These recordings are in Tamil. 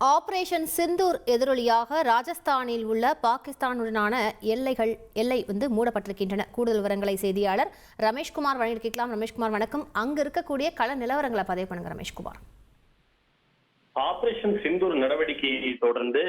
ஆபரேஷன் சிந்தூர் எதிரொலியாக ராஜஸ்தானில் உள்ள பாகிஸ்தானுடனான எல்லைகள் எல்லை வந்து மூடப்பட்டிருக்கின்றன. கூடுதல் விவரங்களை செய்தியாளர் ரமேஷ்குமார் வழங்கியிருக்கலாம் ரமேஷ்குமார் வணக்கம். அங்க இருக்கக்கூடிய கள நிலவரங்களை பதிவு பண்ணுங்க ரமேஷ்குமார். ஆபரேஷன் சிந்தூர் நடவடிக்கையை தொடர்ந்து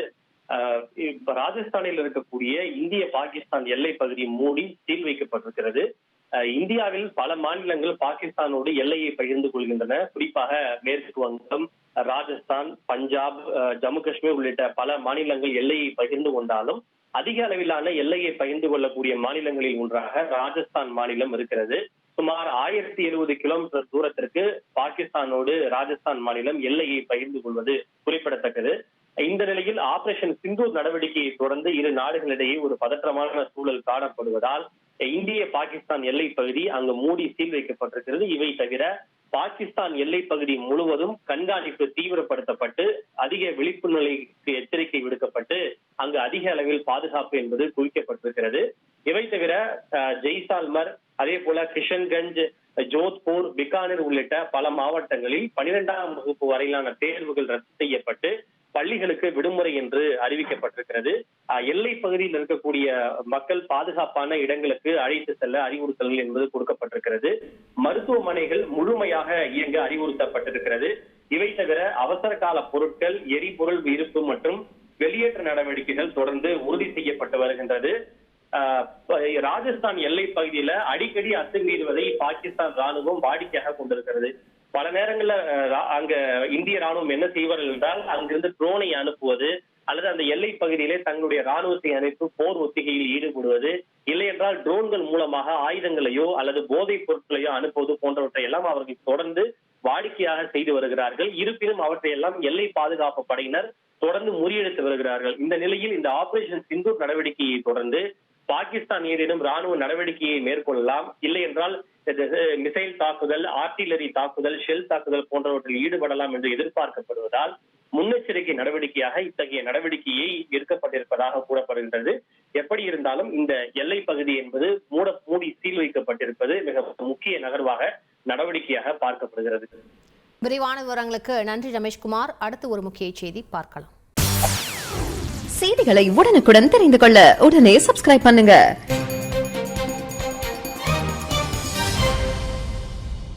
ஆஹ், இப்ப ராஜஸ்தானில் இருக்கக்கூடிய இந்திய பாகிஸ்தான் எல்லை பகுதி மூடி சீல் வைக்கப்பட்டிருக்கிறது. இந்தியாவில் பல மாநிலங்கள் பாகிஸ்தானோடு எல்லையை பகிர்ந்து கொள்கின்றன. குறிப்பாக மேற்கு வங்கம் ராஜஸ்தான் பஞ்சாப் ஜம்மு காஷ்மீர் உள்ளிட்ட பல மாநிலங்கள் எல்லையை பகிர்ந்து கொண்டாலும் அதிக அளவிலான எல்லையை பகிர்ந்து கொள்ளக்கூடிய மாநிலங்களில் ஒன்றாக ராஜஸ்தான் மாநிலம் இருக்கிறது. சுமார் ஆயிரத்தி எழுபது கிலோமீட்டர் தூரத்திற்கு பாகிஸ்தானோடு ராஜஸ்தான் மாநிலம் எல்லையை பகிர்ந்து கொள்வது குறிப்பிடத்தக்கது. இந்த நிலையில் ஆபரேஷன் சிந்தூர் நடவடிக்கையை தொடர்ந்து இரு நாடுகளிடையே ஒரு பதற்றமான சூழல் காணப்படுவதால் இந்திய பாகிஸ்தான் எல்லை பகுதி அங்கு மூடி சீல் வைக்கப்பட்டிருக்கிறது. இவை தவிர பாகிஸ்தான் எல்லை பகுதி முழுவதும் கண்காணிப்பு தீவிரப்படுத்தப்பட்டு அதிக விழிப்பு நிலைக்கு எச்சரிக்கை விடுக்கப்பட்டு அங்கு அதிக அளவில் பாதுகாப்பு என்பது குவிக்கப்பட்டிருக்கிறது. இவை தவிர அஹ், ஜெய்சால்மர் அதே போல கிஷன்கஞ்ச் ஜோத்பூர் பிகானர் உள்ளிட்ட பல மாவட்டங்களில் பனிரெண்டாம் வகுப்பு வரையிலான தேர்வுகள் ரத்து செய்யப்பட்டு பள்ளிகளுக்கு விடுமுறை என்று அறிவிக்கப்பட்டிருக்கிறது. எல்லை பகுதியில் இருக்கக்கூடிய மக்கள் பாதுகாப்பான இடங்களுக்கு அழைத்து செல்ல அறிவுறுத்தல்கள் என்பது கொடுக்கப்பட்டிருக்கிறது. மருத்துவமனைகள் முழுமையாக இயங்க அறிவுறுத்தப்பட்டிருக்கிறது. இவை தவிர அவசர கால பொருட்கள் எரிபொருள் இருப்பு மற்றும் வெளியேற்ற நடவடிக்கைகள் தொடர்ந்து உறுதி செய்யப்பட்டு வருகின்றது. ஆஹ் ராஜஸ்தான் எல்லை பகுதியில அடிக்கடி அத்துமீறுவதை பாகிஸ்தான் ராணுவம் வாடிக்கையாக கொண்டிருக்கிறது. பல நேரங்கள்ல அங்க இந்திய ராணுவம் என்ன செய்வார்கள் என்றால் அங்கிருந்து ட்ரோனை அனுப்புவது அல்லது அந்த எல்லை பகுதியிலே தங்களுடைய ராணுவத்தை அனுப்பி போர் ஒத்திகையில் ஈடுபடுவது இல்லை என்றால் ட்ரோன்கள் மூலமாக ஆயுதங்களையோ அல்லது போதைப் பொருட்களையோ அனுப்புவது போன்றவற்றை எல்லாம் அவர்கள் தொடர்ந்து வாடிக்கையாக செய்து வருகிறார்கள். இருப்பினும் அவற்றை எல்லாம் எல்லை பாதுகாப்பு படையினர் தொடர்ந்து முறியடித்து வருகிறார்கள். இந்த நிலையில் இந்த ஆபரேஷன் சிந்தூர் நடவடிக்கையை தொடர்ந்து பாகிஸ்தான் ஏதேனும் ராணுவ நடவடிக்கையை மேற்கொள்ளலாம் இல்லை என்றால் மிசைல் தாக்குதல் ஆர்டிலரி தாக்குதல் ஷெல் தாக்குதல் போன்றவற்றில் ஈடுபடலாம் என்று எதிர்பார்க்கப்படுவதால் முன்னெச்சரிக்கை நடவடிக்கையாக இத்தகைய நடவடிக்கையை எடுக்கப்பட்டிருப்பதாக கூறப்படுகின்றது. எப்படி இருந்தாலும் இந்த எல்லை பகுதி என்பது மூட மூடி சீல் வைக்கப்பட்டிருப்பது மிக முக்கிய நகர்வாக நடவடிக்கையாக பார்க்கப்படுகிறது. விரிவான விவரங்களுக்கு நன்றி ரமேஷ்குமார். அடுத்து ஒரு முக்கிய செய்தி பார்க்கலாம். செய்திகளை உடனுக்குடன் தெரிந்து கொள்ள உடனே சப்ஸ்கிரைப் பண்ணுங்க.